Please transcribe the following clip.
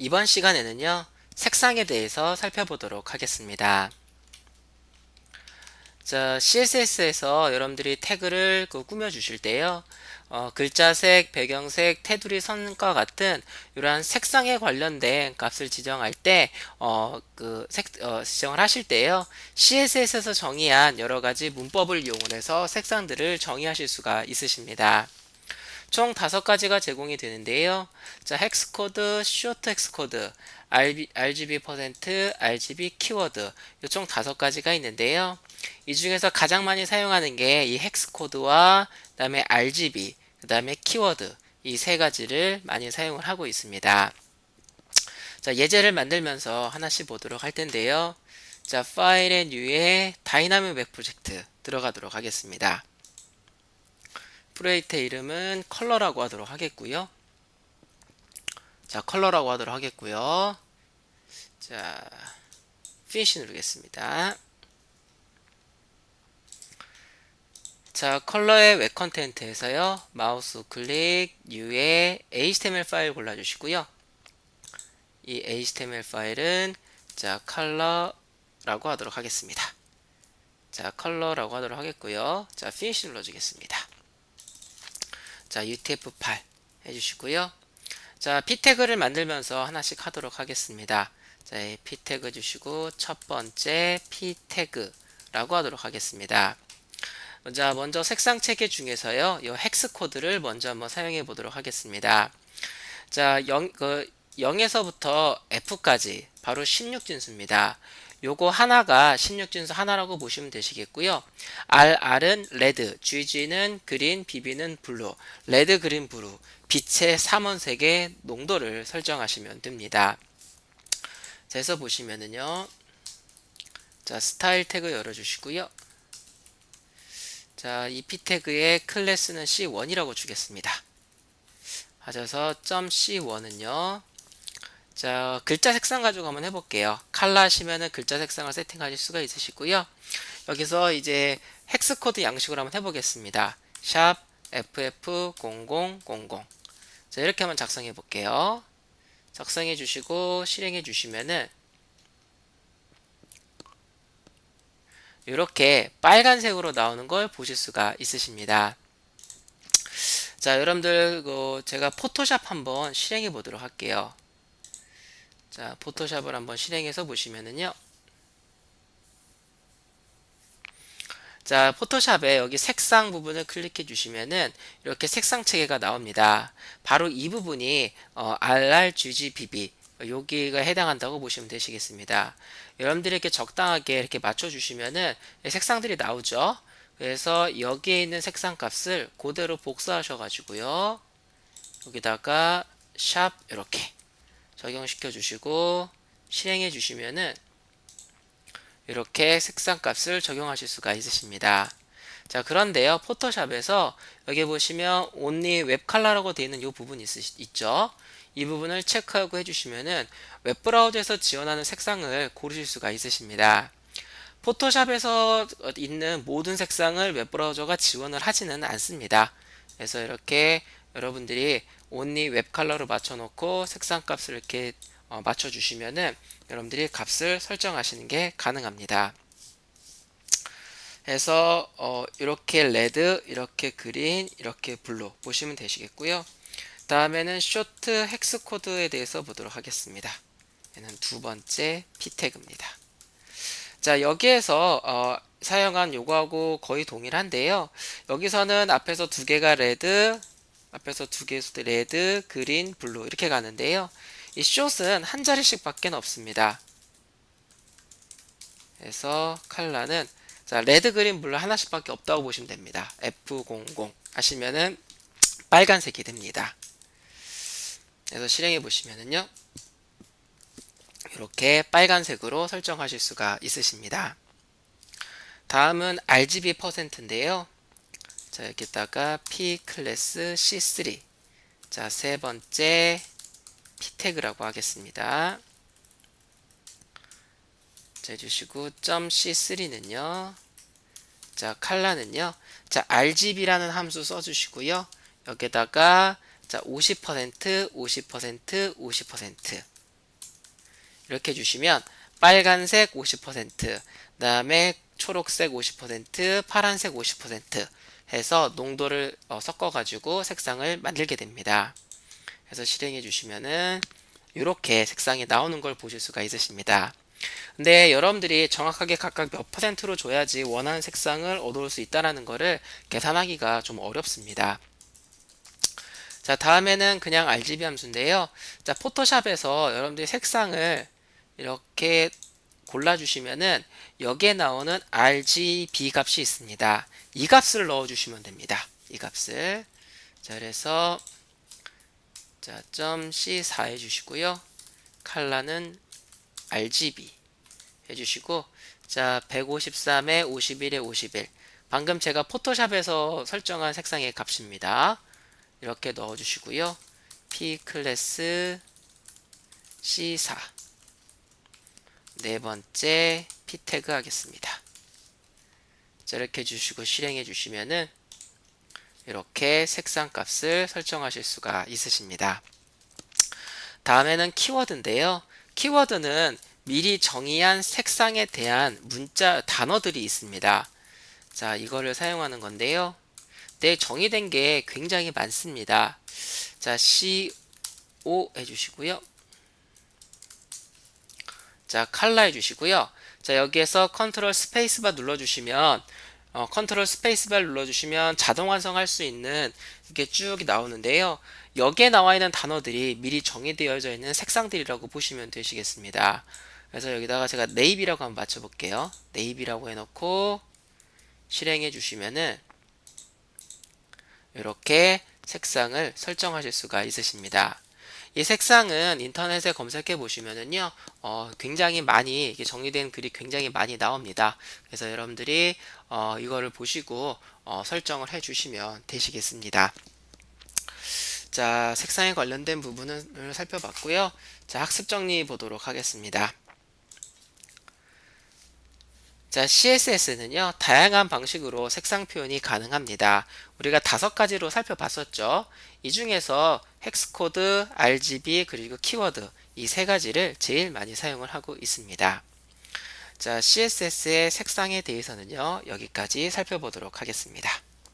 이번 시간에는요, 색상에 대해서 살펴보도록 하겠습니다. 자, CSS에서 여러분들이 태그를 그 꾸며 주실 때요. 어, 글자색, 배경색, 테두리 선과 같은 이러한 색상에 관련된 값을 지정할 때, 어, 그 색, 어, 지정을 하실 때요. CSS에서 정의한 여러 가지 문법을 이용을 해서 색상들을 정의하실 수가 있으십니다. 총 다섯 가지가 제공이 되는데요. 자, 헥스 코드, 쇼트 헥스 코드, RB, RGB 퍼센트, RGB 키워드 총 다섯 가지가 있는데요. 이 중에서 가장 많이 사용하는 게 이 헥스 코드와 그다음에 RGB, 그다음에 키워드 이 세 가지를 많이 사용을 하고 있습니다. 자, 예제를 만들면서 하나씩 보도록 할 텐데요. 자, 파일 앤 뉴에 다이나믹 웹 프로젝트 들어가도록 하겠습니다. 프로젝트의 이름은 컬러라고 하도록 하겠고요. 자, 컬러라고 하도록 하겠고요. 자, 피니시 누르겠습니다. 자, 컬러의 웹 컨텐트에서요. 마우스 클릭, 뉴에 HTML 파일 골라주시고요. 이 HTML 파일은 자, 컬러라고 하도록 하겠습니다. 자, 컬러라고 하도록 하겠고요. 자, 피니시 눌러주겠습니다. 자, UTF-8 해주시고요. 자, p 태그를 만들면서 하나씩 하도록 하겠습니다. 자, p 태그 주시고 첫 번째 p 태그라고 하도록 하겠습니다. 자, 먼저 색상 체계 중에서요. 이 헥스 코드를 먼저 한번 사용해 보도록 하겠습니다. 자, 0, 그 0에서부터 F까지 바로 16진수입니다. 요거 하나가 16진수 하나라고 보시면 되시겠고요. RR은 레드, GG는 그린, BB는 블루, 레드, 그린, 블루, 빛의 삼원색의 농도를 설정하시면 됩니다. 자, 해서 보시면은요. 자, 스타일 태그 열어주시고요. 자, 이 p 태그의 클래스는 C1이라고 주겠습니다. 하셔서 .c1은요. 자, 글자 색상 가지고 한번 해볼게요. 칼라 하시면은 글자 색상을 세팅하실 수가 있으시고요. 여기서 이제 헥스 코드 양식으로 한번 해보겠습니다. 샵 ff0000 자, 이렇게 한번 작성해 볼게요. 작성해 주시고 실행해 주시면은 이렇게 빨간색으로 나오는 걸 보실 수가 있으십니다. 자, 여러분들 그 제가 포토샵 한번 실행해 보도록 할게요. 자, 포토샵을 한번 실행해서 보시면은요. 자, 포토샵에 여기 색상 부분을 클릭해 주시면은 이렇게 색상 체계가 나옵니다. 바로 이 부분이 어, RRGGBB 여기가 해당한다고 보시면 되시겠습니다. 여러분들이 이렇게 적당하게 이렇게 맞춰주시면은 색상들이 나오죠. 그래서 여기에 있는 색상 값을 그대로 복사하셔가지고요. 여기다가 샵 이렇게 적용시켜 주시고 실행해 주시면은 이렇게 색상 값을 적용하실 수가 있으십니다. 자 그런데요 포토샵에서 여기 보시면 only 웹 컬러라고 되어 있는 이 부분이 있, 있죠 이 부분을 체크하고 해주시면은 웹브라우저에서 지원하는 색상을 고르실 수가 있으십니다. 포토샵에서 있는 모든 색상을 웹브라우저가 지원을 하지는 않습니다. 그래서 이렇게 여러분들이 only 웹 컬러로 맞춰놓고 색상 값을 이렇게 어, 맞춰주시면은 여러분들이 값을 설정하시는 게 가능합니다. 해서 어, 이렇게 레드, 이렇게 그린, 이렇게 블루 보시면 되시겠고요. 다음에는 쇼트 헥스 코드에 대해서 보도록 하겠습니다. 얘는 두 번째 p 태그입니다. 자 여기에서 어, 사용한 요거하고 거의 동일한데요. 여기서는 앞에서 두 개가 레드, 앞에서 두개 레드, 그린, 블루 이렇게 가는데요. 이 숏은 한 자리씩 밖에 없습니다. 그래서 칼라는 자 레드, 그린, 블루 하나씩 밖에 없다고 보시면 됩니다. F00 하시면은 빨간색이 됩니다. 그래서 실행해 보시면은요. 이렇게 빨간색으로 설정하실 수가 있으십니다. 다음은 RGB 퍼센트인데요. 자, 여기다가 P 클래스 C3. 자, 세 번째 P 태그라고 하겠습니다. 자, 해주시고 .c3는요. 자, 칼라는요. 자, RGB라는 함수 써주시고요. 여기다가 자, 50%, 50%, 50% 이렇게 주시면 빨간색 50%, 그다음에 초록색 50%, 파란색 50% 해서 농도를 어, 섞어 가지고 색상을 만들게 됩니다. 그래서 실행해 주시면은 이렇게 색상이 나오는 걸 보실 수가 있으십니다. 근데 여러분들이 정확하게 각각 몇 퍼센트로 줘야지 원하는 색상을 얻을 수 있다는 것을 계산하기가 좀 어렵습니다. 자, 다음에는 그냥 RGB 함수인데요. 자, 포토샵에서 여러분들이 색상을 이렇게 골라주시면은 여기에 나오는 RGB 값이 있습니다. 이 값을 넣어주시면 됩니다. 이 값을. 자, 그래서 자, 점 C4 해주시고요. 칼라는 RGB 해주시고 자 153에 51에 51 방금 제가 포토샵에서 설정한 색상의 값입니다. 이렇게 넣어주시고요. P 클래스 C4 네 번째 P 태그 하겠습니다. 자, 이렇게 주시고 실행해 주시면은 이렇게 색상 값을 설정하실 수가 있으십니다. 다음에는 키워드인데요. 키워드는 미리 정의한 색상에 대한 문자 단어들이 있습니다. 자, 이거를 사용하는 건데요. 네, 정의된 게 굉장히 많습니다. 자, CO 해주시고요. 자, 칼라 해주시고요. 자, 여기에서 컨트롤 스페이스바 눌러주시면 어, 컨트롤 스페이스바 눌러주시면 자동 완성할 수 있는 이게 쭉 나오는데요. 여기에 나와 있는 단어들이 미리 정의되어져 있는 색상들이라고 보시면 되시겠습니다. 그래서 여기다가 제가 네이비라고 한번 맞춰볼게요. 네이비라고 해놓고 실행해 주시면은 이렇게 색상을 설정하실 수가 있으십니다. 이 색상은 인터넷에 검색해 보시면은요, 어, 굉장히 많이 정리된 글이 굉장히 많이 나옵니다. 그래서 여러분들이 어, 이거를 보시고 어, 설정을 해 주시면 되시겠습니다. 자, 색상에 관련된 부분을 살펴봤고요. 자, 학습 정리 보도록 하겠습니다. 자, CSS는요, 다양한 방식으로 색상 표현이 가능합니다. 우리가 다섯 가지로 살펴봤었죠. 이 중에서 헥스코드, RGB, 그리고 키워드 이 세 가지를 제일 많이 사용을 하고 있습니다. 자, CSS의 색상에 대해서는요, 여기까지 살펴보도록 하겠습니다.